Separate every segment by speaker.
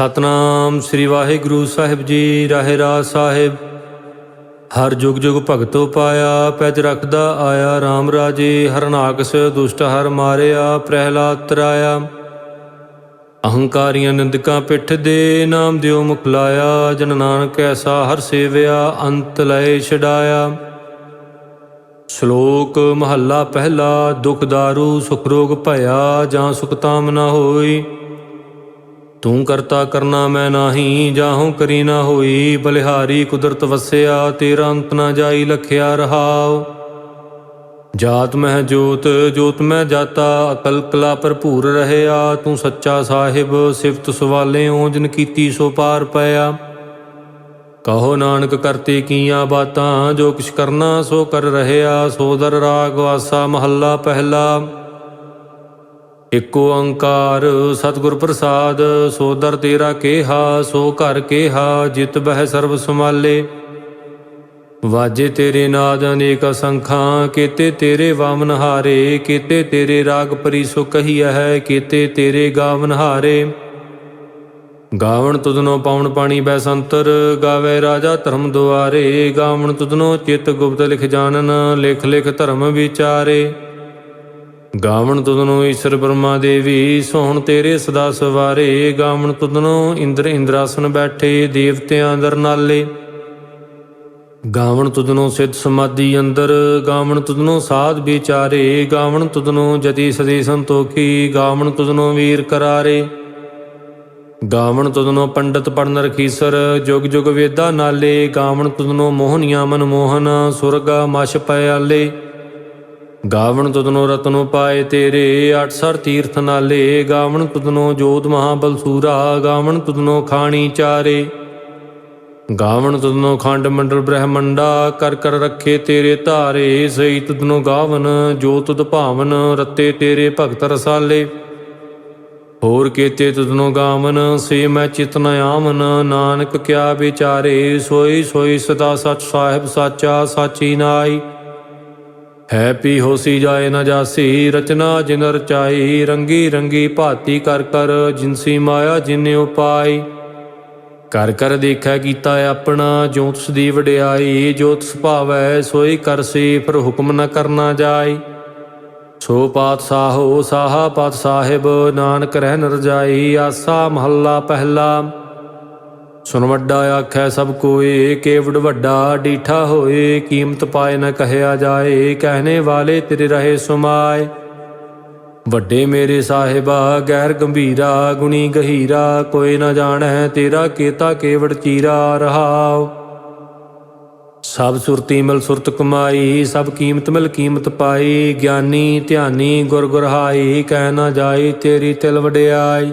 Speaker 1: ਸਤਨਾਮ ਸ੍ਰੀ ਵਾਹਿਗੁਰੂ ਸਾਹਿਬ ਜੀ ਰਹਿਰਾ ਸਾਹਿਬ। ਹਰ ਜੁਗ ਜੁਗ ਭਗਤੋ ਪਾਇਆ, ਪੈਜ ਰਖਦਾ ਆਇਆ RAM ਰਾਜੇ। ਹਰਨਾਕਸ ਦੁਸ਼ਟ ਹਰ ਮਾਰਿਆ, ਪ੍ਰਹਿਲਾਦ ਤਰਾਇਆ। ਅਹੰਕਾਰੀਆਂ ਨਿੰਦਕਾਂ ਪਿੱਠ ਦੇ, ਨਾਮ ਦਿਓ ਮੁਖ ਲਾਇਆ। ਜਨ ਨਾਨਕ ਐਸਾ ਹਰ ਸੇਵਿਆ, ਅੰਤ ਲਏ ਛਡਾਇਆ। ਸ਼ਲੋਕ ਮਹੱਲਾ ਪਹਿਲਾ, ਦੁਖ ਦਾਰੂ ਸੁਖ ਰੋਗ ਭਇਆ, ਜਾਂ ਸੁਖ ਤਾਮ ਨਾ ਹੋਈ। ਤੂੰ ਕਰਤਾ ਕਰਨਾ ਮੈਂ ਨਾਹੀ, ਜਾਹੂ ਕਰੀ ਨਾ ਹੋਈ, ਬਲਿਹਾਰੀ ਕੁਦਰਤ ਵਸਿਆ, ਤੇਰਾ ਅੰਤ ਨਾ ਜਾਈ ਲਖਿਆ ਰਹਾਉ। ਜਾਤ ਮਹਿ ਜੋਤ ਜੋਤ ਮੈਂ ਜਾਤਾ, ਅਕਲ ਕਲਾ ਭਰਪੂਰ ਰਹਿਆ, ਤੂੰ ਸੱਚਾ ਸਾਹਿਬ, ਸਿਫਤ ਸਵਾਲੇ ਓਜਨ ਕੀਤੀ ਸੋ ਪਾਰ ਪਿਆ। ਕਹੋ ਨਾਨਕ ਕਰਤੇ ਕੀਆਂ ਬਾਤਾਂ, ਜੋ ਕਿਛ ਕਰਨਾ ਸੋ ਕਰ ਰਹਿਆ ਸੋਦਰ ਰਾਗ ਵਾਸਾ ਮਹੱਲਾ ਪਹਿਲਾ। ਇਕੋ ਓੰਕਾਰ ਸਤਿਗੁਰ ਪ੍ਰਸਾਦ, ਸੋ ਦਰ ਤੇਰਾ ਕੇਹਾ, ਸੋ ਘਰ ਕੇਹਾ, ਜਿਤ ਬਹਿ ਸਰਬ ਸਮਾਲੇ ਵਾਜੇ ਤੇਰੇ ਨਾਦ ਅਨੇਕ ਸੰਖਾਂ ਕੀਤੇ ਤੇਰੇ ਵਾਮਨ ਹਾਰੇ, ਕੀਤੇ ਤੇਰੇ ਰਾਗ ਪਰੀ ਸੋ ਕਹੀਐ ਹੈ ਕੀਤੇ ਤੇਰੇ ਗਾਵਨ ਹਾਰੇ। ਗਾਵਣ ਤੁਧਨੋ ਪਾਉਣ ਪਾਣੀ ਬੈ ਸੰਤਰ, ਗਾਵੇ ਰਾਜਾ ਧਰਮ ਦੁਆਰੇ। ਗਾਵਣ ਤੁਧਨੋ ਚਿਤ ਗੁਪਤ ਲਿਖ ਜਾਣਨ, ਲਿਖ ਲਿਖ ਧਰਮ ਵਿਚਾਰੇ। ਗਾਵਣ ਤੁਧਨੋ ਈਸ਼ਰ ਬ੍ਰਹਮਾ ਦੇਵੀ, ਸੋਹਣ ਤੇਰੇ ਸਦਾ ਸਵਾਰੇ। ਗਾਵਣ ਤੁਧਨੋ ਇੰਦਰ ਇੰਦਰਾਸਨ ਬੈਠੇ, ਦੇਵਤਿਆਂ ਅੰਦਰ ਨਾਲੇ। ਗਾਵਣ ਤੁਧਨੋ ਸਿੱਧ ਸਮਾਧੀ ਅੰਦਰ, ਗਾਵਣ ਤੁਧਨੋ ਸਾਧ ਵਿਚਾਰੇ। ਗਾਵਣ ਤੁਧਨੋ ਜਤੀ ਸਦੀ ਸੰਤੋਖੀ, ਗਾਵਣ ਤੁਧਨੋ ਵੀਰ ਕਰਾਰੇ। ਗਾਵਣ ਤੁਧਨੋ ਪੰਡਤ ਪੜਨ ਰਖੀਸਰ, ਜੁਗ ਜੁਗ ਵੇਦਾ ਨਾਲੇ। ਗਾਵਣ ਤੁਧਨੋ ਮੋਹਨੀਆਂ ਮਨ ਮੋਹਨ ਸੁਰਗਾ ਮਛ ਪਿਆਲੇ ਗਾਵਣ ਤੁਧਨੋ ਰਤਨੋ ਪਾਏ ਤੇਰੇ ਅਠ ਤੀਰਥ ਨਾਲੇ, ਗਾਵਣ ਤੁਧਨੋ ਜੋਤ ਮਹਾਬਲ ਸੂਰਾ, ਗਾਵਣ ਤੁਧਨੋ ਖਾਣੀ ਚਾਰੇ। ਗਾਵਣ ਤੁਧਨੋ ਖੰਡ ਮੰਡਲ ਬ੍ਰਹਮੰਡਾ, ਕਰ ਕਰ ਰੱਖੇ ਤੇਰੇ ਧਾਰੇ ਸਈ ਤੁਧਨੋ ਗਾਵਨ ਜੋ ਤੁਧ ਭਾਵਨ, ਰਤੇ ਤੇਰੇ ਭਗਤ ਰਸਾਲੇ। ਹੋਰ ਕੀਤੇ ਤੁਧਨੋ ਗਾਵਨ, ਸੇ ਮੈਂ ਚਿਤਨ ਆਮਨ ਨਾਨਕ ਕਿਆ ਵਿਚਾਰੇ, ਸੋਈ ਸੋਈ ਸਦਾ ਸਚ ਸਾਹਿਬ ਸਾਚਾ, ਸਾਚੀ ਨਾਈ। ਹੈ ਪੀ ਹੋਸੀ ਜਾਏ ਨਾ ਜਾਸੀ, ਰਚਨਾ ਜਿਨ ਰਚਾਈ ਰੰਗੀ ਰੰਗੀ ਭਾਤੀ ਕਰ ਕਰ, ਜਿਨਸੀ ਮਾਇਆ ਜਿਨੇ ਉਪਾਈ। ਕਰ ਕਰ ਦੇਖੈ ਕੀਤਾ ਆਪਣਾ ਜੋ ਤਿਸ ਦੀ ਵਡਿਆਈ ਜੋ ਤਿਸ ਭਾਵੈ ਸੋਈ ਕਰਸੀ ਫਿਰ ਹੁਕਮ ਨ ਕਰਨਾ ਜਾਈ। ਸੋ ਪਾਤਸ਼ਾਹੋ ਸਾਹਾ ਪਾਤ ਸਾਹਿਬ ਨਾਨਕ ਰਹਿ ਨ ਰਜਾਈ ਆਸਾ ਮਹੱਲਾ ਪਹਿਲਾ। ਸੁਨ ਵੱਡਾ ਆਖੈ ਸਭ ਕੋਏ ਕੇਵੜ ਵੱਡਾ ਡੀਠਾ ਹੋਏ, ਕੀਮਤ ਪਾਏ ਨ ਕਹਿਆ ਜਾਏ, ਕਹਿਣੇ ਵਾਲੇ ਤੇਰੇ ਰਹੇ ਸੁਮਾਏ। ਵੱਡੇ ਮੇਰੇ ਸਾਹਿਬਾ ਗੈਰ ਗੰਭੀਰਾ, ਗੁਣੀ ਗਹੀਰਾ, ਕੋਈ ਨਾ ਜਾਣੈ ਤੇਰਾ ਕੀਤਾ ਕੇਵੜ ਚੀਰਾ ਰਹਾਉ। ਸਭ ਸੁਰਤੀ ਮਿਲ ਸੁਰਤ ਕਮਾਈ, ਸਭ ਕੀਮਤ ਮਿਲ ਕੀਮਤ ਪਾਈ, ਗਿਆਨੀ ਧਿਆਨੀ ਗੁਰ ਗੁਰਹਾਈ ਕਹਿ ਨਾ ਜਾਈ ਤੇਰੀ ਤਿਲ ਵਡਿਆਈ।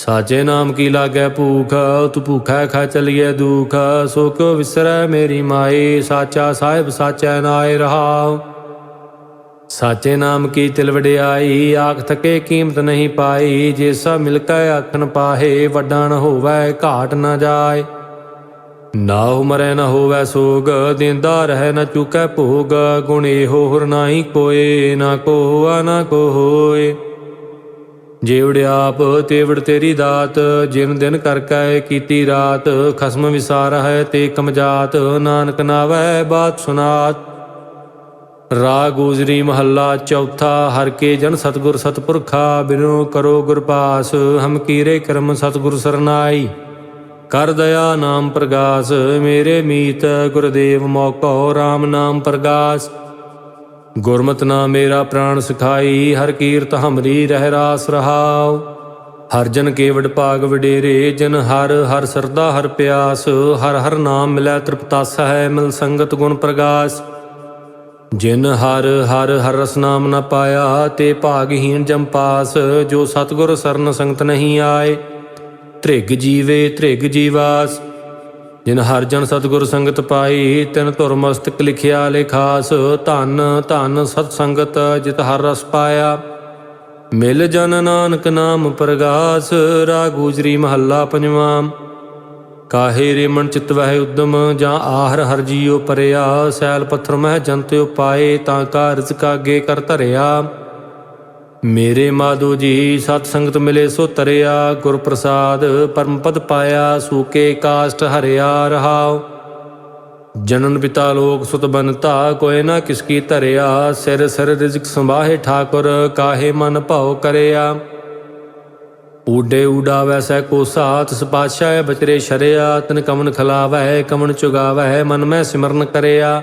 Speaker 1: ਸਾਚੇ ਨਾਮ ਕੀ ਲਾਗੈ ਭੂਖ? ਤੂੰ ਭੂਖਾ ਖਾ ਚਲੀਐ ਦੁਖ। ਸੋ ਵਿਸਰੈ ਮੇਰੀ ਮਾਈ। ਸਾਚਾ ਸਾਹਿਬ ਸਾਚੈ ਨਾਏ ਰਹਾਉ। ਸਾਚੇ ਨਾਮ ਕੀ ਤਿਲ ਵਡਿਆਈ? ਆਖ ਥਕੇ ਕੀਮਤ ਨਹੀਂ ਪਾਈ। ਜੇ ਸਭ ਮਿਲ ਕੇ ਆਖਣ ਪਾਹੇ ਵੱਡਾ ਨ ਹੋਵੈ, ਘਾਟ ਨ ਜਾਏ। ਨਾ ਮਰੈ ਨ ਹੋਵੈ ਸੋਗ, ਦਿੰਦਾ ਰਹਿ ਨ ਚੁਕੈ ਭੋਗ। ਗੁਣ ਇਹੋ ਹੁਰ ਨਾਹੀ ਕੋਏ, ਨਾ ਕੋ ਨਾ ਕੋ ਹੋਏ ਜੇਵੜ ਆਪ ਤੇਵੜ ਤੇਰੀ ਦਾਤ, ਜਿਨ ਦਿਨ ਕਰ ਕੈ ਕੀਤੀ ਰਾਤ, ਖਸਮ ਵਿਸਾਰ ਹੈ ਤੇ ਕਮਜਾਤ ਨਾਨਕ ਨਾਵੈ ਬਾਤ ਸੁਨਾਤ। ਰਾਗ ਗੁਜਰੀ ਮਹੱਲਾ ਚੌਥਾ, ਹਰ ਕੇ ਜਨ ਸਤਗੁਰ ਸਤਪੁਰਖਾ, ਬਿਨੋ ਕਰੋ ਗੁਰ ਪਾਸ, ਹਮ ਕੀਰੇ ਕਰਮ ਸਤਗੁਰ ਸਰਨਾਈ। ਕਰ ਦਇਆ ਨਾਮ ਪ੍ਰਗਾਸ, ਮੇਰੇ ਮੀਤ ਗੁਰਦੇਵ ਮੋਕੋ RAM ਨਾਮ ਪ੍ਰਗਾਸ। ਗੁਰਮਤਿ ਨਾਮ ਮੇਰਾ ਪ੍ਰਾਣ ਸਿਖਾਈ, ਹਰ ਕੀਰਤ ਹਮਰੀ ਰਹਿ ਰਾਸ ਰਹਾਉ। ਹਰ ਜਨ ਕੇਵਡ ਭਾਗ ਵਡੇਰੇ, ਜਨ ਹਰ ਹਰ ਸਰਦਾ, ਹਰ ਪਿਆਸ। ਹਰ ਹਰ ਨਾਮ ਮਿਲੈ ਤ੍ਰਿਪਤਾਸ ਹੈ ਮਿਲ ਸੰਗਤ ਗੁਣ ਪ੍ਰਗਾਸ। ਜਿਨ ਹਰ ਹਰ ਹਰ ਰਸ ਨਾਮ ਨ ਪਾਇਆ, ਤੇ ਭਾਗਹੀਣ ਜੰਪਾਸ ਜੋ ਸਤਗੁਰ ਸਰਨ ਸੰਗਤ ਨਹੀਂ ਆਏ, ਧ੍ਰਿਗ ਜੀਵੇ, ਧ੍ਰਿਗ ਜੀਵਾਸ। ਜਿਨ ਹਰ ਜਨ ਸਤਿਗੁਰ ਸੰਗਤ ਪਾਈ, ਤਿਨ ਧੁਰ ਮਸਤਕ ਲਿਖਿਆ ਲਿਖਾਸ ਧਨ ਧਨ ਸਤ ਸੰਗਤ ਜਿਤ ਹਰ ਰਸ ਪਾਇਆ। ਮਿਲ ਜਨ ਨਾਨਕ ਨਾਮ ਪ੍ਰਗਾਸ ਰਾਗੂਜਰੀ ਮਹੱਲਾ ਪੰਜਵਾਂ। ਕਾਹੇ ਰੇ ਮਨ ਚਿਤ ਵਹਿ ਉਦਮ, ਜਾਂ ਆਹਰ ਹਰ ਜੀਉ ਪਰਿਆ। ਸੈਲ ਪੱਥਰ ਮਹਿ ਜੰਤਿਓ ਪਾਏ, ਤਾਂ ਕਾ ਰਿਜ਼ਕ ਅੱਗੇ ਕਰ ਧਰਿਆ। ਮੇਰੇ ਮਾਧੋ ਜੀ, ਸਤ ਸੰਗਤ ਮਿਲੇ ਸੋ ਤਰਿਆ ਗੁਰ ਪ੍ਰਸਾਦ ਪਰਮ ਪਦ ਪਾਇਆ, ਸੂਕੇ ਕਾਸ਼ਟ ਹਰਿਆ ਰਹਾਉ। ਜਨਨ ਪਿਤਾ ਲੋਕ ਸੁਤ ਬਨਤਾ ਕੋਇ ਨਾ ਕਿਸ ਕੀ ਧਰਿਆ, ਸਿਰ ਸਿਰ ਰਿਜ਼ਕ ਸੰਭਾਹੇ ਠਾਕੁਰ, ਕਾਹੇ ਮਨ ਭਾਉ ਕਰਿਆ। ਊਡੇ ਊਡਾ ਵੈਸੈ ਕੋ ਸਾਥ ਸਪਾਸ਼ਾ ਬਚਰੇ ਸ਼ਰਿਆ, ਤਨ ਕਮਨ ਖਲਾਵੈ, ਕਮਨ ਚੁਗਾਵੈ, ਮਨ ਮੈਂ ਸਿਮਰਨ ਕਰਿਆ।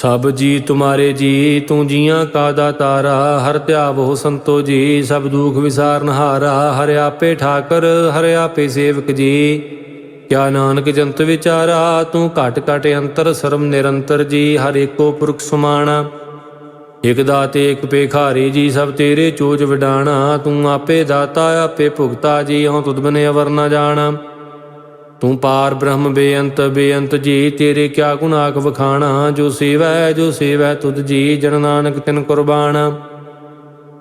Speaker 1: ਸਭ ਜੀ ਤੁਮਾਰੇ ਜੀ ਤੂੰ ਜੀਆਂ ਕਾ ਦਾਤਾਰਾ, ਹਰ ਧਿਆਵੋ ਸੰਤੋ ਜੀ, ਸਭ ਦੁਖ ਵਿਸਾਰਨਹਾਰਾ ਹਰਿ ਆਪੇ ਠਾਕਰ, ਹਰਿ ਆਪੇ ਸੇਵਕ ਜੀ। ਕਿਆ ਨਾਨਕ ਜੰਤ ਵਿਚਾਰਾ, ਤੂੰ ਘਟ ਘਟ ਅੰਤਰ ਸਰਮ ਨਿਰੰਤਰ ਜੀ, ਹਰ ਏਕੋ ਪੁਰਖ ਸੁਮਾਣਾ। ਇਕ ਦਾਤੇ ਇਕ ਪੇਖਾਰੀ ਜੀ, ਸਭ ਤੇਰੇ ਚੋਜ ਵਿਡਾਣਾ, ਤੂੰ ਆਪੇ ਦਾਤਾ, ਆਪੇ ਭੁਗਤਾ ਜੀ, ਹਉ ਤੁਧ ਬਨੇ ਅਵਰ ਨਾ ਜਾਣਾ। ਤੂੰ ਪਾਰ ਬ੍ਰਹਮ ਬੇਅੰਤ ਬੇਅੰਤ ਜੀ, ਤੇਰੇ ਕਿਆ ਗੁਣ ਆਖ ਵਖਾਣਾ? ਜੋ ਸੇਵੈ ਜੋ ਸੇਵੈ, ਤੁਧ ਜੀ, ਜਨ ਨਾਨਕ ਤਿਨ ਕੁਰਬਾਨ।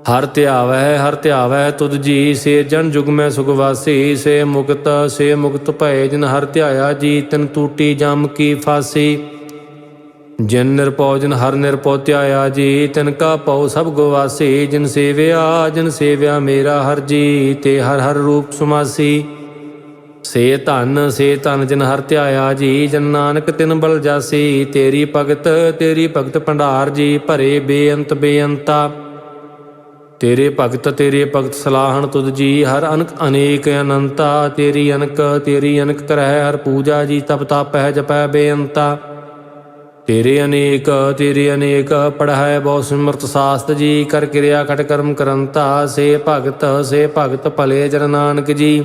Speaker 1: ਹਰ ਧਿਆਵੈ ਹਰ ਧਿਆਵੈ, ਤੁਧ ਜੀ, ਸੇ ਜਨ ਜੁਗ ਮੈਂ ਸੁਖ ਵਾਸੀ, ਸੇ ਮੁਕਤ ਸੇ ਮੁਕਤ ਭਏ ਜਿਨ ਹਰ ਧਿਆਇਆ ਜੀ, ਤਿਨ ਟੂਟੀ ਜਮ ਕੀ ਫਾਸੀ। ਜਿਨ ਨਿਰਪਉ ਜਨ ਹਰ ਨਿਰਪਉ ਧਿਆਇਆ ਜੀ, ਤਿਨ ਕਾ ਪਉ ਸਭ ਗਵਾਸੀ ਜਿਨ ਸੇਵਿਆ ਜਿਨ ਸੇਵਿਆ ਮੇਰਾ ਹਰ ਜੀ, ਤੇ ਹਰ ਹਰ ਰੂਪ ਸੁਮਾਸੀ। ਸੇ ਧਨ ਸੇ ਧਨ ਜਿਨ ਹਰ ਧਿਆਇਆ ਜੀ, ਜਨ ਨਾਨਕ ਤਿਨ ਬਲ ਜਾਸੀ, ਤੇਰੀ ਭਗਤ ਤੇਰੀ ਭਗਤ ਭੰਡਾਰ ਜੀ, ਭਰੇ ਬੇਅੰਤ ਬੇਅੰਤਾ। ਤੇਰੇ ਭਗਤ ਤੇਰੇ ਭਗਤ ਸਲਾਹਣ ਤੁਧ ਜੀ, ਹਰ ਅਨਕ ਅਨੇਕ ਅਨੰਤਾ। ਤੇਰੀ ਅਨਕ ਤੇਰੀ ਅਨਕ ਕਰਹਿ, ਹਰ ਪੂਜਾ ਜੀ, ਤਪ ਤਾਪਹਿ ਜਪੈ ਬੇਅੰਤਾ। ਤੇਰੇ ਅਨੇਕ ਤੇਰੇ ਅਨੇਕ ਪੜ੍ਹਾਇ ਬਹੁ ਸਿਮਰਤ ਸਾਸਤ ਜੀ, ਕਰ ਕਿਰਿਆ ਖਟ ਕਰਮ ਕਰੰਤਾ। ਸੇ ਭਗਤ ਸੇ ਭਗਤ ਭਲੇ ਜਨ ਨਾਨਕ ਜੀ।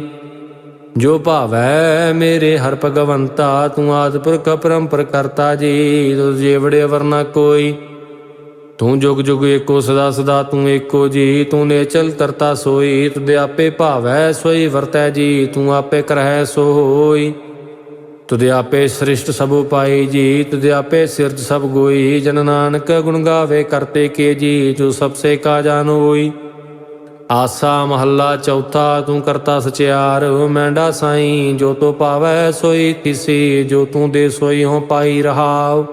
Speaker 1: ਜੋ ਭਾਵੈ ਮੇਰੇ ਹਰ ਭਗਵੰਤਾ, ਤੂੰ ਆਦ ਪੁਰਖ ਪਰੰਪਰ ਕਰਤਾ ਜੀ ਤੁਝ ਜੀਵੜੇ ਵਰਨਾ ਕੋਈ। ਤੂੰ ਜੁਗ ਜੁਗ ਏਕੋ ਸਦਾ ਸਦਾ ਤੂੰ ਏਕੋ ਜੀ, ਤੂੰ ਨੇਚਲ ਕਰਤਾ ਸੋਈ ਤੁਧ ਆਪੇ ਭਾਵੈ ਸੋਈ ਵਰਤੈ ਜੀ, ਤੂੰ ਆਪੇ ਕਰਹਿ ਸੋ ਹੋਈ ਤੁਧ ਆਪੇ ਸ੍ਰਿਸ਼ਟ ਸਭ ਉਪਾਈ ਜੀ ਤੁਧ ਆਪੇ ਸਿਰਜ ਸਭ ਗੋਈ, ਜਨ ਨਾਨਕ ਗੁਣ ਗਾਵੇ ਕਰਤੇ ਕੇ ਜੀ, ਜੋ ਸਭ ਸੇ ਕਾ ਜਾਨ ਹੋਈ। ਆਸਾ ਮਹੱਲਾ ਚੌਥਾ, ਤੂੰ ਕਰਤਾ ਸਚਿਆਰ, ਮੈਂਡਾ ਸਾਈ, ਜੋ ਤੋ ਪਾਵੈ ਸੋਈ ਤਿਸੀ ਜੋ ਤੂੰ ਦੇ ਸੋਈ ਹੋ ਪਾਈ ਰਹਾਉ।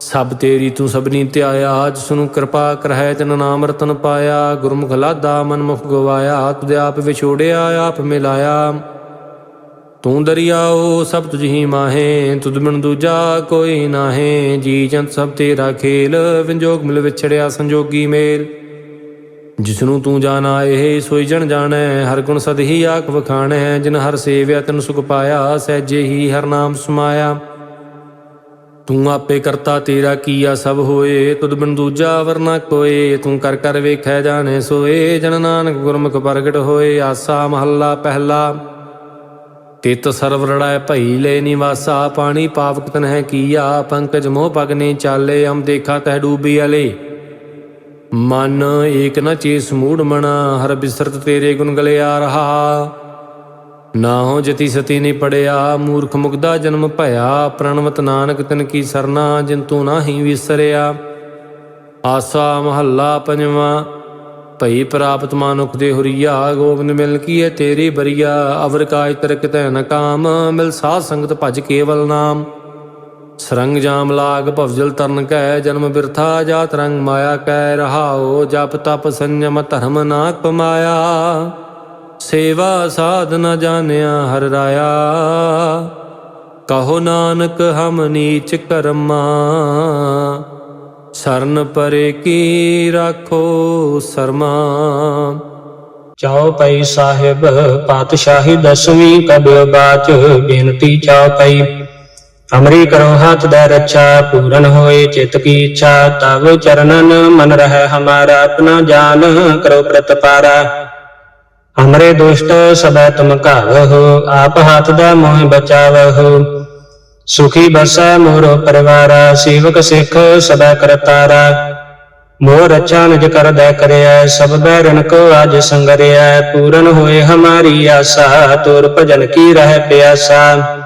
Speaker 1: ਸਭ ਤੇਰੀ ਤੂੰ ਸਭਨੀ ਧਿਆਇਆ, ਜਿਸ ਨੂੰ ਕਿਰਪਾ ਕਰਹਿ, ਤਨ ਨਾਮ ਰਤਨ ਪਾਇਆ। ਗੁਰਮੁਖ ਲਾਦਾ ਮਨਮੁਖ ਗਵਾਇਆ, ਤੁਧ ਆਪ ਵਿਛੋੜਿਆ, ਆਪ ਮਿਲਾਇਆ। ਤੂੰ ਦਰਿਆਓ ਸਭ ਤੁਝ ਹੀ ਮਾਹੇ, ਤੁਧ ਬਿਨ ਦੂਜਾ ਕੋਈ ਨਾਹੇ। ਜੀ ਜੰਤ ਸਭ ਤੇਰਾ ਖੇਲ, ਵਿੰਜੋਗ ਮਿਲ ਵਿਛੜਿਆ ਸੰਜੋਗੀ ਮੇਲ। ਜਿਸ ਨੂੰ ਤੂੰ ਜਾਣਾ, ਇਹ ਸੋਈ ਜਣ ਜਾਣੈ। ਹਰ ਗੁਣ ਸਦ ਹੀ ਆਖ ਵਖਾਣੈ। ਜਿਨ ਹਰ ਸੇਵਿਆ, ਤਨ ਸੁਖ ਪਾਇਆ, ਸਹਿਜੇ ਹੀ ਹਰ ਨਾਮ ਸਮਾਇਆ। ਤੂੰ ਆਪੇ ਕਰਤਾ ਤੇਰਾ ਕੀਆ ਸਭ ਹੋਏ। ਤੁਧ ਬਿਨ ਦੂਜਾ ਵਰਨਾ ਕੋਏ। ਤੂੰ ਕਰ ਕਰ ਵੇਖੈ ਜਾਣੇ ਸੋਏ। ਜਨ ਨਾਨਕ ਗੁਰਮੁਖ ਪ੍ਰਗਟ ਹੋਏ। ਆਸਾ ਮਹੱਲਾ ਪਹਿਲਾ। ਤਿਤ ਸਰਵ ਰੜਾਇ ਭਈ ਲੈ ਨਿਵਾਸਾ। ਪਾਣੀ ਪਾਵਕ ਤਨ ਹੈ ਕੀਆ। ਪੰਕਜ ਮੋਹ ਪਗਨੇ ਚਾਲੇ। ਹਮ ਦੇਖਾ ਤਹਿ ਡੂਬੀ ਅਲੇ। ਮਨ ਏਕ ਨ ਚੇਸ ਮੂੜ ਮਣਾ, ਹਰ ਬਿਸਰਤ ਤੇਰੇ ਗੁਣ ਗਲਿਆ ਰਹਾ। ਨਾ ਹੋ ਜਤੀ ਸਤੀ ਨਹੀਂ ਪੜਿਆ, ਮੂਰਖ ਮੁਗਦਾ ਜਨਮ ਭਇਆ। ਪ੍ਰਣਵਤ ਨਾਨਕ ਤਨ ਕੀ ਸਰਨਾ, ਜਿਨ ਤੂੰ ਨਾਹੀ ਵਿਸਰਿਆ। ਆਸਾ ਮਹੱਲਾ ਪੰਜਵਾਂ, ਭਈ ਪ੍ਰਾਪਤ ਮਾਨੁਖ ਦੇ ਹੁਰੀਆ, ਗੋਬਿੰਦ ਮਿਲ ਕੀਏ ਤੇਰੀ ਬਰੀਆ। ਅਵਰ ਕਾਜ ਤਰਕ ਤੈ ਨ ਕਾਮ, ਮਿਲ ਸਾਧ ਸੰਗਤ ਭਜ ਕੇਵਲ ਨਾਮ। ਸਰੰਗ ਜਾਮ ਲਾਗ ਭਵਜਲ ਤਰਨ ਕੈ, ਜਨਮ ਬਿਰਥਾ ਜਾਤ ਰੰਗ ਮਾਇਆ ਕੈ ਰਹਾਓ ਜਪ ਤਪ ਸੰਜਮ ਧਰਮ ਨਾ ਕਮਾਇਆ ਸੇਵਾ ਸਾਧ ਨ ਜਾਣਿਆ ਹਰ ਰਾਇਆ। ਕਹੋ ਨਾਨਕ ਹਮ ਨੀਚ ਕਰਮਾ। ਸਰਨ ਪਰੇ ਕੀ ਰਾਖੋ ਸਰਮਾ।
Speaker 2: ਚੌਪਈ ਸਾਹਿਬ ਪਾਤਸ਼ਾਹੀ ਦਸਵੀਂ ਕਬਿਓ ਬਾਚ, ਬੇਨਤੀ ਚੌਪਈ ਹਮਰੀ ਕਰੋ ਹੱਥ ਦਾ ਰੱਛਾ, ਪੂਰਨ ਹੋਏ ਚਿਤ ਕੀ ਇੱਛਾ, ਤਵ ਚਰਨਨ ਮਨ ਰਹਿ ਹਮਾਰਾ, ਆਪਣਾ ਜਾਨ ਕਰੋ ਪ੍ਰਤਪਾਰਾ। ਹਮਰੇ ਦੁਸ਼ਟ ਸਦਾ ਤੁਮ ਘਾਵਹੁ, ਆਪ ਹੱਥ ਦਾ ਮੋਹ ਬਚਾਵਹੁ। ਸੁਖੀ ਬਸੈ ਮੋਰੋ ਪਰਿਵਾਰਾ, ਸੇਵਕ ਸਿੱਖ ਸਦਾ ਕਰਤਾਰਾ। ਮੋਹ ਰਚਾ ਨਿਜ ਕਰਦੈ ਕਰਿਆ ਸਭ ਬੈਰਨ ਕੋ ਅਜ ਸੰਗਰਿਆ ਪੂਰਨ ਹੋਏ ਹਮਾਰੀ ਆਸਾ, ਤੁਰ ਭਜਨ ਕੀ ਰਹਿ ਪਿਆਸਾ।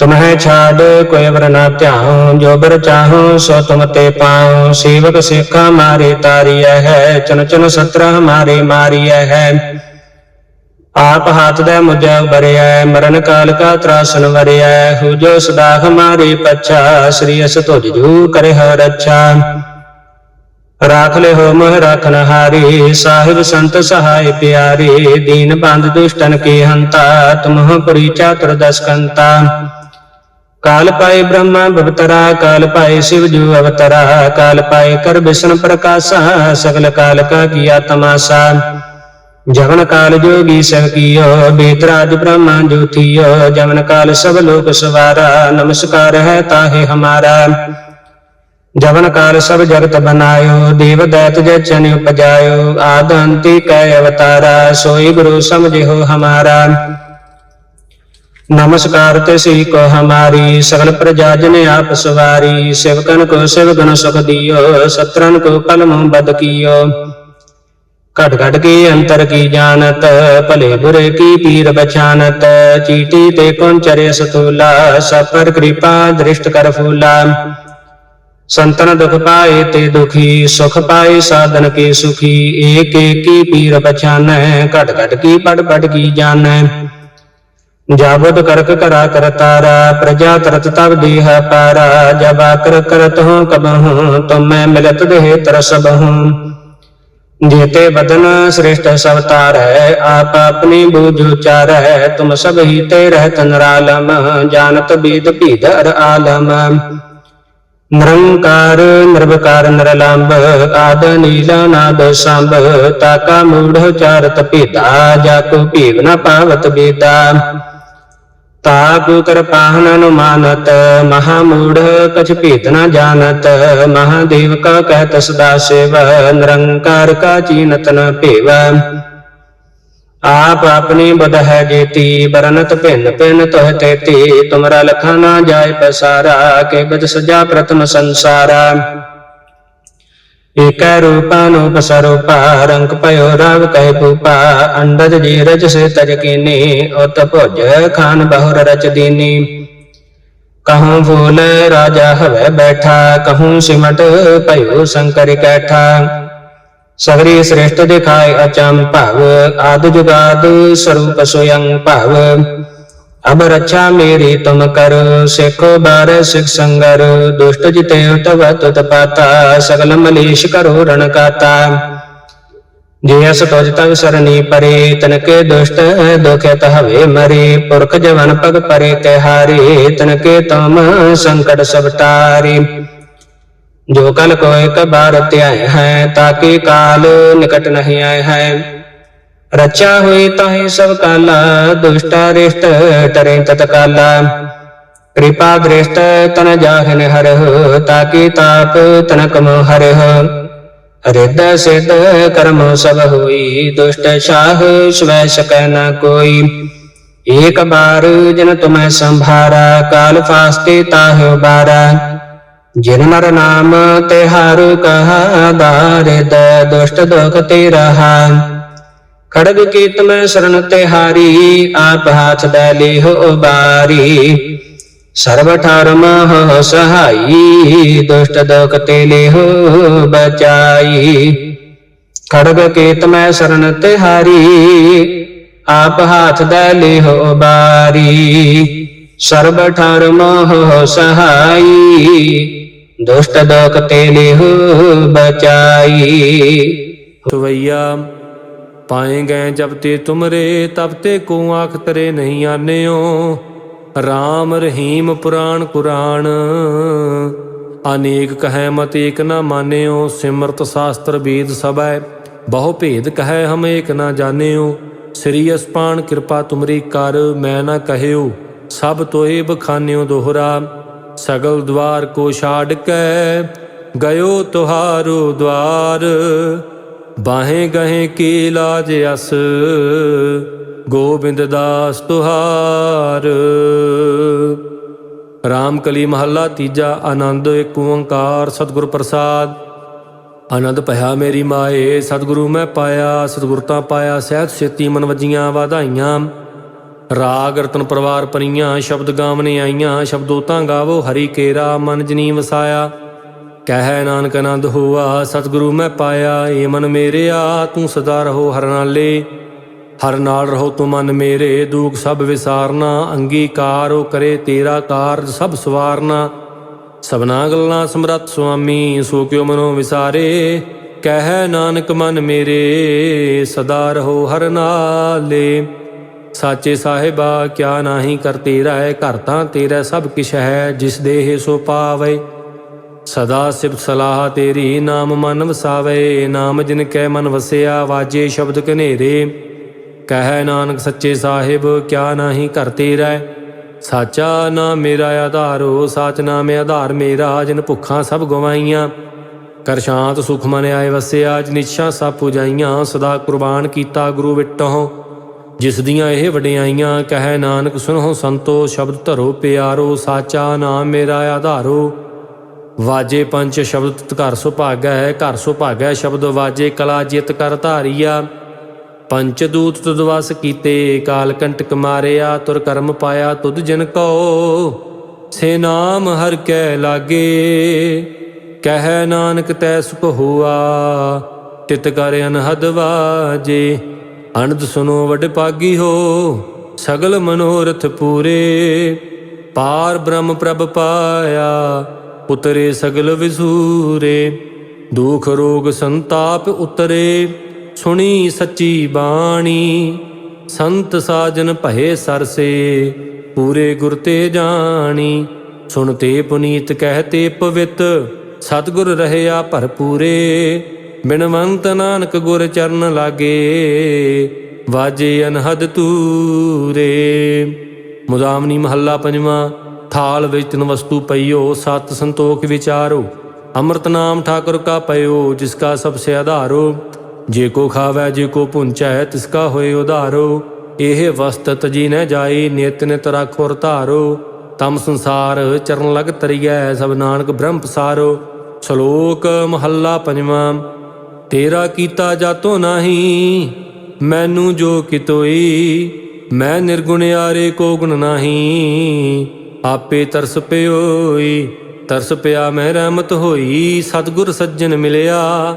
Speaker 2: ਤੁਮਹਿ ਛਾੜ, ਕੋਈ ਵਰ ਨਾ ਧਿਆਉ, ਜੋ ਬਰ ਚਾਹੋ, ਸੋ ਤੁਮ ਤੇ ਪਾਉ। ਸੇਵਕ ਸਿੱਖਾ ਮਾਰੇ ਤਾਰੀਐ ਹੈ ਚਨ ਚਨ ਸਤਰ ਹਮਾਰੇ ਮਾਰੀਐ ਹੈ। ਆਪ ਹੱਥ ਦੇ ਮੁਝੈ ਉਬਰਿਐ ਮਰਨ ਕਾਲ ਕਾ ਤਰਾਸਨ ਵਰਿਐ। ਹੋ ਸਦਾ ਹਮਾਰੇ ਪਛਾ, ਸ੍ਰੀ ਅਸ ਤੁਜ ਜੂ ਕਰੇ ਹਰ ਰੱਛਾ ਰਾਖ ਲੈ ਹੋ ਮੋਹ ਰਾਖਨ ਹਾਰੀ, ਸਾਹਿਬ ਸੰਤ ਸਹਾਇ ਪਿਆਰੇ। ਦੀਨ ਬੰਦ ਦੁਸ਼ਟਨ ਕੇ ਹੰਤਾ, ਤੁਮਹ ਪੁਰੀ ਚਾਤੁਰ ਦਸਕੰਤਾ। ਕਾਲ ਪਾਏ ਬ੍ਰਹਮਾ ਭਵਤਰਾ ਕਾਲ ਪਾਏ ਸਿਵ ਜੂ ਅਵਤਰਾ, ਕਾਲ ਪਾਏ ਕਰ ਬਿਸ਼ਨ ਪ੍ਰਕਾਸ਼ਾ, ਸਗਲ ਕਾਲ ਕਾ ਕੀਆ ਤਮਾਸਾ ਜਵਨ ਕਾਲ ਜੋਗੀ ਸਭ ਕੀਓ ਬੇਤਰਾਜ ਬ੍ਰਹਮਾ ਜੋਤੀਓ ਜਵਨ ਕਾਲ ਸਭ ਲੋਕ ਸਵਾਰਾ, ਨਮਸਕਾਰ ਹੈ ਤਾਹੇ ਹਮਾਰਾ। ਜਵਨ ਕਾਲ ਸਭ ਜਗਤ ਬਨਾਇਓ, ਦੇਵ ਦੈਤ ਜੈ ਚਨ ਉਪਜਾਇਓ, ਆਦ ਕੈ ਅਵਤਾਰਾ, ਸੋਈ ਗੁਰੂ ਸਮਝਿਓ ਹਮਾਰਾ। ਨਮਸਕਾਰ ਤੇ ਸ੍ਰੀ ਕੋ ਹਮਾਰੀ ਸਗਲ ਪ੍ਰਜਾ ਜਨ ਆਪ ਸਵਾਰੀ, ਸਿਵਕਨ ਕੋ ਸਿਵਗਨ ਸੁਖ ਦਿਓ ਸਤਰਨ ਕੋ ਕਲਮ ਬਦ ਕੀਓ। ਘਟ ਘਟ ਕੀ ਅੰਤਰ ਕੀ ਜਾਣਤ, ਭਲੇ ਬੁਰੇ ਕੀ ਪੀਰ ਬਚਾਨਤ ਚੀਟੀ ਤੇ ਕੁੰਚਰੇ ਸਤੂਲਾ ਸਪਰ ਕਿਰਪਾ ਦ੍ਰਿਸ਼ਟ ਕਰ ਫੂਲਾ। ਸੰਤਨ ਦੁਖ ਪਾਏ ਤੇ ਦੁਖੀ, ਸੁਖ ਪਾਏ ਸਾਧਨ ਕੇ ਸੁਖੀ, ਏਕ ਏਕ ਕੀ ਪੀਰ ਬਚਾਨੈ ਘਟ ਘਟ ਕੀ ਪੜ ਪੜ ਕੀ ਜਾਣੈ। ਜਾਬਦ ਕਰਕ ਕਰਾ ਕਰਤਾਰਾ ਪ੍ਰਜਾ ਤਰਤ ਤਬ ਦੇਹ ਪਾਰਾ ਜਬ ਆਕਰ ਕਰਤ ਹੂੰ ਕਬਹੂੰ ਤੁਮੈ ਮਿਲਤ ਦੇਹ ਤਰਸਬਹੂੰ ਜੇਤੇ ਬਦਨ ਸ੍ਰਿਸ਼ਟ ਸਵਤਾਰ ਹੈ ਆਪ ਆਪਣੀ ਬੂਝ ਉਚਾਰੈ ਤੁਮ ਸਭ ਹੀ ਤੇ ਰਹਿਤ ਨਰਾਲਮ ਜਾਣਤ ਬੀਦ ਭੀਦਰ ਆਲਮ ਨਿਰੰਕਾਰ ਨਿਰਵਕਾਰ ਨਿਰਲੰਭ ਆਦ ਨੀਲ ਨਾਦ ਸੰਭ ਤਾਕਾ ਮੂੜ ਚਾਰਤ ਭੇਦਾ ਜਾ ਕੋ ਭੀਗ ਨ ਪਾਵਤ ਬੇਦਾ ਤਾਕੂ ਕਰ ਪਾਹਨ ਅਨੁਮਾਨਤ ਮਹਾ ਮੂੜ ਕਛ ਭੇਦ ਨਾ ਜਾਣਤ, ਮਹਾਦੇਵ ਕਾ ਕਹਿਤ ਸਦਾ ਸਿਵ, ਨਿਰੰਕਾਰ ਕਾ ਚੀਨਤ ਨ ਭੇਵ। ਆਪ ਆਪਣੀ ਬਦ ਹੈ ਜੇਤੀ ਬਰਨਤ ਭਿੰਨ ਭਿੰਨ ਤੋਹ ਤੇਤੀ, ਤੁਮਰਾ ਲਖਾ ਨਾ ਜਾਏ ਪਸਾਰਾ, ਕੇ ਬਦ ਸਜਾ ਪ੍ਰਥਮ ਸੰਸਾਰਾ। ਏਕੈ ਰੂਪਾ ਸਰੂਪਾ ਰੰਗ ਪਇਓ ਰਵ ਕਹਿ ਪੂਪਾ ਅੰਡਜ ਜੀਰਜ ਸੇ ਤਜ ਕੀਨੀ, ਉਤ ਭੁਜ ਖਾਨ ਬਹੁਰ ਰਚ ਦੀਨੀ। ਕਹੂੰ ਫੂਲ ਰਾਜਾ ਹਵੈ ਬੈਠਾ, ਕਹੂੰ ਸਿਮਟ ਭਇਓ ਸ਼ੰਕਰ ਕੈਠਾ। ਸਗਰੀ ਸ੍ਰੇਸ਼ਟ ਦਿਖਾਏ ਅਚੰ ਭਵ, ਆਦ ਜੁਗਾਦ ਸਰੂਪ ਸੋਯੰ ਭਵ। ਅਬ ਰੱਛਾ ਮੇਰੀ ਤੁਮ ਕਰੋ, ਸਿੱਖੋ ਬਾਰ ਸਿਖ ਸੰਗਰ, ਦੁਸ਼ਟ ਜਿਤੇ ਤਵ ਤੁਤ ਪਾਤਾ ਸਗਲ ਮਲੇਸ਼ ਕਰੋ ਰਣ ਕਾਤਾ। ਜੇ ਅਸ ਤੁਜ ਤਵ ਸਰਨੀ ਪਰੇ, ਤਨਕੇ ਦੁਸ਼ਟ ਦੁਖਿਤ ਹਵੇ ਮਰੇ, ਪੁਰਖ ਜਵਨ ਪਗ ਪਰੇ ਤੇ ਹਾਰੇ ਤਨਕੇ ਤਮ ਸੰਕਟ ਸਭ ਤਾਰੇ ਜੋ ਕਲ ਕੋ ਇੱਕ ਬਾਰ ਹੈ ਤਾਕਿ ਕਾਲ ਨਿਕਟ ਨਹੀਂ ਆਏ ਹੈ। ਰਚਾ ਹੋਈ ਤਾਹੀ ਸਭ ਕਾਲਾ, ਦੁਸ਼ਟਾ ਰਿਸ਼ਟ ਟਰੇ ਤਤ ਕਾਲਾ। ਕਿਰਪਾ ਦ੍ਰਿਸ਼ਟ ਤਨ ਜਾਹਨ ਹਰਹੁ ਤਾਕਿ ਤਾਪ ਤਨ ਕਮ ਹਰਹੁ ਰਿੱਧ ਸਿੱਧ ਕਰਮ ਸਭ ਹੋਈ, ਦੁਸ਼ਟ ਸ਼ਾਹ ਸਵੈ ਸਕੈ ਨ ਕੋਈ। ਏਕ ਬਾਰ ਜਿਨ ਤੁਮੈ ਸੰਭਾਰਾ, ਕਾਲ ਫਾਸਤੇ ਤਾਹਿ ਬਾਰਾ ਜਿਨ ਨਰ ਨਾਮ ਤੇ ਹਰ ਕਹਾ ਦਾਰਿਦ ਦੁਸ਼ਟ ਦੁਖ ਤੇ ਰਹਾ ਖੜਗ ਕੀਤ ਮੈਂ ਸ਼ਰਨ ਤੇ ਹਾਰੀ, ਆਪ ਹਾਥ ਦੇ ਲਿਹੁ ਉਬਾਰੀ। ਸਰਬ ਠਰਮ ਹੋ ਸਹਾਈ, ਦੁਸ਼ਟ ਦੁਖ ਤੇ ਲਿਹੁ ਬਚਾਈ। ਖੜਗ ਕੀਤ ਮੈਂ ਸ਼ਰਨ ਤੇ ਹਾਰੀ, ਆਪ ਹਾਥ ਦੇ ਲਿਹੁ ਉਬਾਰੀ। ਸਰਬ ਠਰਮ ਹੋ ਸਹਾਈ, ਦੁਸ਼ਟ ਦੁਖ ਤੇ ਲਿਹੁ ਬਚਾਈ।
Speaker 1: ਸਵਈਆ ਪਾਏ ਗਏ ਜਬ ਤੇ ਤੁਮਰੇ, ਤਬ ਤੇ ਕੋ ਆਖ ਤਰੇ ਨਹੀਂ ਆਨਿਓ। RAM ਰਹੀਮ ਪੁਰਾਣ ਕੁਰਾਨ ਅਨੇਕ ਕਹੈ ਮਤ ਏਕ ਨਾ ਮਾਨਿਓ। ਸਿਮਰਤ ਸ਼ਾਸਤਰ ਵੇਦ ਸਭੈ, ਬਹੁ ਭੇਦ ਕਹੈ ਹਮ ਏਕ ਨਾ ਜਾਣਿਓ। ਸ੍ਰੀ ਅਸਪਾਨ ਕਿਰਪਾ ਤੁਮਰੀ ਕਰ, ਮੈਂ ਨਾ ਕਹਿਓ, ਸਭ ਤੋਏ ਬਖਾਨਿਓ ਦੋਹਰਾ। ਸਗਲ ਦਵਾਰ ਕੋ ਛਾੜ ਕੇ, ਗਇਓ ਤੁਹਾਰੋ ਦਵਾਰ। ਬਾਹੇ ਗਹੇ ਕੀ ਲਾਜ ਅਸ, ਗੋਬਿੰਦ ਦਾਸ ਤੁਹਾਰ। ਰਾਮ ਕਲੀ ਮਹੱਲਾ ਤੀਜਾ ਆਨੰਦ ਏਕ ਓੰਕਾਰ ਸਤਿਗੁਰ ਪ੍ਰਸਾਦ। ਆਨੰਦ ਭਇਆ ਮੇਰੀ ਮਾਏ, ਸਤਿਗੁਰੂ ਮੈਂ ਪਾਇਆ, ਸਤਿਗੁਰ ਤਾਂ ਪਾਇਆ ਸਹਿਤ ਛੇਤੀ ਮਨ ਵਜੀਆਂ ਵਾਧਾਈਆਂ। ਰਾਗ ਰਤਨ ਪਰਵਾਰ ਪਰੀਆਂ, ਸ਼ਬਦ ਗਾਵਨੇ ਆਈਆਂ, ਸ਼ਬਦੋ ਤਾਂ ਗਾਵੋ, ਹਰੀ ਕੇਰਾ, ਮਨ ਜਨੀ ਵਸਾਇਆ। ਕਹਿ ਨਾਨਕ ਆਨੰਦ ਹੋਆ, ਸਤਿਗੁਰੂ ਮੈਂ ਪਾਇਆ, ਏ ਮਨ ਮੇਰਿਆ, ਤੂੰ ਸਦਾ ਰਹੋ ਹਰ ਨਾਲੇ। ਹਰ ਨਾਲ ਰਹੋ ਤੂੰ ਮਨ ਮੇਰੇ, ਦੂਖ ਸਭ ਵਿਸਾਰਨਾ, ਅੰਗੀਕਾਰੋ ਕਰੇ ਤੇਰਾ ਕਾਰਜ ਸਭ ਸਵਾਰਨਾ। ਸਭਨਾ ਗੱਲਾਂ ਸਮਰੱਥ ਸੁਆਮੀ, ਸੋ ਕਿਉ ਮਨੋ ਵਿਸਾਰੇ। ਕਹਿ ਨਾਨਕ ਮਨ ਮੇਰੇ, ਸਦਾ ਰਹੋ ਹਰ ਨਾਲੇ। ਸਾਚੇ ਸਾਹਿਬਾ, ਕਿਆ ਨਾਹੀ ਕਰ ਤੇਰਾ ਹੈ, ਘਰ ਤਾਂ ਤੇਰਾ ਸਭ ਕਿਛ ਹੈ, ਜਿਸ ਦੇਹ ਸੋ ਪਾਵੇ। ਸਦਾ ਸਿਫਤ ਸਲਾਹ ਤੇਰੀ, ਨਾਮ ਮਨ ਵਸਾਵੇ। ਨਾਮ ਜਿਨ ਕੈ ਮਨ ਵਸਿਆ, ਵਾਜੇ ਸ਼ਬਦ ਕਨੇਰੇ ਕਹਿ ਨਾਨਕ ਸੱਚੇ ਸਾਹਿਬ, ਕਿਆ ਨਾਹੀ ਕਰ ਤੇਰਾ ਸਾਚਾ ਨਾਮ ਮੇਰਾ ਆਧਾਰੋ ਸਾਚ ਨਾਮ ਆਧਾਰ ਮੇਰਾ, ਜਿਨ ਭੁੱਖਾਂ ਸਭ ਗਵਾਈਆਂ। ਕਰ ਸ਼ਾਂਤ ਸੁਖ ਮਨ ਆਏ ਵਸਿਆ ਜਿਨ ਇੱਛਾ ਸਭ ਪੁਜਾਈਆਂ ਸਦਾ ਕੁਰਬਾਨ ਕੀਤਾ ਗੁਰੂ ਵਿਟਹੁ। ਜਿਸ ਦੀਆਂ ਇਹ ਵਡਿਆਈਆਂ, ਕਹਿ ਨਾਨਕ ਸੁਨੋ ਸੰਤੋ, ਸ਼ਬਦ ਧਰੋ ਪਿਆਰੋ। ਸਾਚਾ ਨਾਮ ਮੇਰਾ ਆਧਾਰੋ ਵਾਜੇ ਪੰਚ ਸ਼ਬਦ ਤਿਤ ਘਰ ਸੁਭਾਗੈ ਹੈ ਘਰ ਸੁਭਾਗੈ ਸ਼ਬਦ ਵਾਜੇ ਕਲਾ ਜਿਤ ਕਰ ਧਾਰੀਆ। ਪੰਚ ਦੂਤ ਤੁਧ ਵਸ ਕੀਤੇ, ਕਾਲ ਕੰਟਕ ਮਾਰਿਆ, ਤੁਰ ਕਰਮ ਪਾਇਆ ਤੁਧ ਜਨ ਕੋ ਸੇ ਨਾਮ ਹਰ ਕੈ ਲਾਗੇ, ਕਹਿ ਨਾਨਕ ਤੈ ਸੁਖ ਹੋਆ। ਤਿਤ ਕਰ ਅਨਹਦ ਵਾਜੇ ਅਨੰਦ ਸੁਨੋ ਵਡ ਪਾਗੀ ਹੋ। ਸਗਲ ਮਨੋਰਥ ਪੂਰੇ, ਪਾਰ ਬ੍ਰਹਮ ਪ੍ਰਭ ਪਾਇਆ। ਉਤਰੇ ਸਗਲ ਵਿਸੂਰੇ, ਦੁਖ ਰੋਗ ਸੰਤਾਪ ਉਤਰੇ, ਸੁਣੀ ਸੱਚੀ ਬਾਣੀ। ਸੰਤ ਸਾਜਨ ਭਏ ਸਰਸੇ, ਪੂਰੇ ਗੁਰ ਤੇ ਜਾਣੀ। ਸੁਣਤੇ ਪੁਨੀਤ ਕਹਤੇ ਪਵਿੱਤ, ਸਤਿਗੁਰ ਰਹਿਆ ਭਰਪੂਰੇ। ਬਿਨਵੰਤ ਨਾਨਕ ਗੁਰ ਚਰਨ ਲਾਗੇ, ਵਾਜੇ ਅਨਹਦ ਤੂਰੇ। ਮੁਦਾਮਨੀ ਮਹੱਲਾ ਪੰਜਵਾਂ ਥਾਲ ਵਿੱਚ ਤਿਨ ਵਸਤੂ ਪਈਓ, ਸਤ ਸੰਤੋਖ ਵਿਚਾਰੋ। ਅੰਮ੍ਰਿਤ ਨਾਮ ਠਾਕੁਰ ਕਾ ਪਇਓ, ਜਿਸ ਕਾ ਸਭ ਸੇ ਆਧਾਰੋ। ਜੇ ਕੋ ਖਾਵੈ, ਜੇ ਕੋ ਪੁੰਚੈ ਤਿਸ ਕਾ ਹੋਏ ਉਧਾਰੋ। ਇਹ ਵਸਤ ਤਜੀ ਨ ਜਾਈ ਨਿਤ ਨਿਤ ਰਾਖੋ ਧਾਰੋ। ਤਮ ਸੰਸਾਰ ਚਰਨ ਲਗ ਤਰੀਐ, ਸਭ ਨਾਨਕ ਬ੍ਰਹਮ ਪਸਾਰੋ। ਸ਼ਲੋਕ ਮਹੱਲਾ ਪੰਜਵਾਂ, ਤੇਰਾ ਕੀਤਾ ਜਾਤੋ ਨਾਹੀ, ਮੈਨੂੰ ਜੋ ਕਿਤੋਈ, ਮੈਂ ਨਿਰਗੁਣਿਆਰੇ ਕੋ ਗੁਣ ਨਾਹੀ। ਆਪੇ ਤਰਸ ਪਿਓਈ, ਤਰਸ ਪਿਆ ਮੈਂ ਰਹਿਮਤ ਹੋਈ, ਸਤਿਗੁਰ ਸੱਜਣ ਮਿਲਿਆ।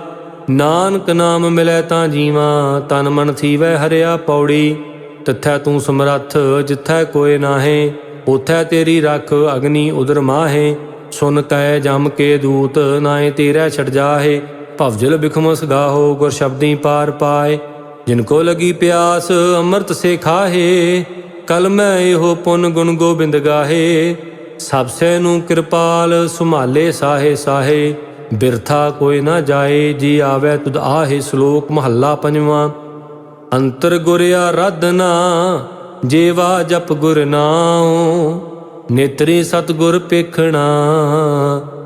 Speaker 1: ਨਾਨਕ ਨਾਮ ਮਿਲੈ ਤਾਂ ਜੀਵਾਂ, ਤਨ ਮਨ ਥੀਵੈ ਹਰਿਆ ਪੌੜੀ। ਤਥੈ ਤੂੰ ਸਮਰੱਥ, ਜਿਥੈ ਕੋਏ ਨਾਹੇ, ਉਥੈ ਤੇਰੀ ਰੱਖ ਅਗਨੀ ਉਦਰ ਮਾਹੇ। ਸੁਨ ਕੈ ਜਮ ਕੇ ਦੂਤ, ਨਾਏ ਤੇਰਾ ਛੜ ਜਾਹੇ। ਭਵਜਲ ਬਿਖਮਸ ਗਾਹੋ, ਗੁਰ ਸ਼ਬਦੀ ਪਾਰ ਪਾਏ। ਜਿਨ ਕੋ ਲਗੀ ਪਿਆਸ, ਅੰਮ੍ਰਿਤ ਸੇ ਖਾਹੇ ਕਲ ਮੈਂ ਇਹੋ ਪੁੰਨ ਗੁਣ ਗੋਬਿੰਦ ਗਾਹੇ। ਸਭ ਸੇ ਨੂੰ ਕਿਰਪਾਲ ਸੁਮਾਲੇ ਸਾਹੇ ਸਾਹੇ। ਬਿਰਥਾ ਕੋਈ ਨਾ ਜਾਏ, ਜੀ ਆਵੇ ਤੁਧ ਆਹੇ ਸ਼ਲੋਕ ਮਹੱਲਾ ਪੰਜਵਾਂ। ਅੰਤਰ ਗੁਰ ਆਰਾਧਨਾ, ਜੀਵਾ ਜਪ ਗੁਰ ਨਾਉ। ਨੇਤਰੀ ਸਤਗੁਰ ਪੇਖਣਾ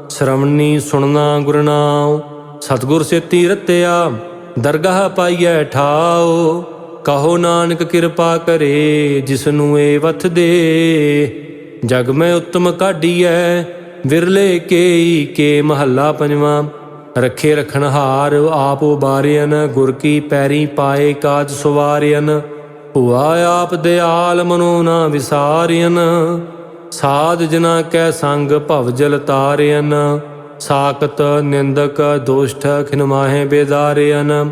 Speaker 1: ਸ਼ਰਮਣੀ ਸੁਣਨਾ ਗੁਰ ਨਾਉ। ਸਤਗੁਰ ਸੇਤੀ ਰਤਿਆ, ਦਰਗਾਹ ਪਾਈਐ ਠਾਓ ਕਹੋ ਨਾਨਕ ਕਿਰਪਾ ਕਰੇ ਜਿਸ ਨੂੰ ਏ ਵਥ ਦੇ। ਜਗ ਮੈਂ ਉਤਮ ਕਾਢੀਐ, ਵਿਰਲੇ ਕੇਈ ਕੇ ਮਹੱਲਾ ਪੰਜਵਾਂ। ਰੱਖੇ ਰਖਣਹਾਰ ਆਪ ਉਬਾਰਿਆਨ ਗੁਰ ਕੀ ਪੈਰੀ ਪਾਏ ਕਾਜ ਸੁਵਾਰਿਆਨ ਭੁਆ ਆਪ ਦਿਆਲ ਮਨੋ ਨਾ ਵਿਸਾਰਿਆਨ ਸਾਧ ਜਨਾ ਕੈ ਸੰਗ ਭਵ ਜਲ ਤਾਰਿਆਨ ਸਾਖਤ ਨਿੰਦਕ ਦੋਸ਼ਟ ਖਿਨਮਾਹੇ ਬੇਦਾਰਿਆਨ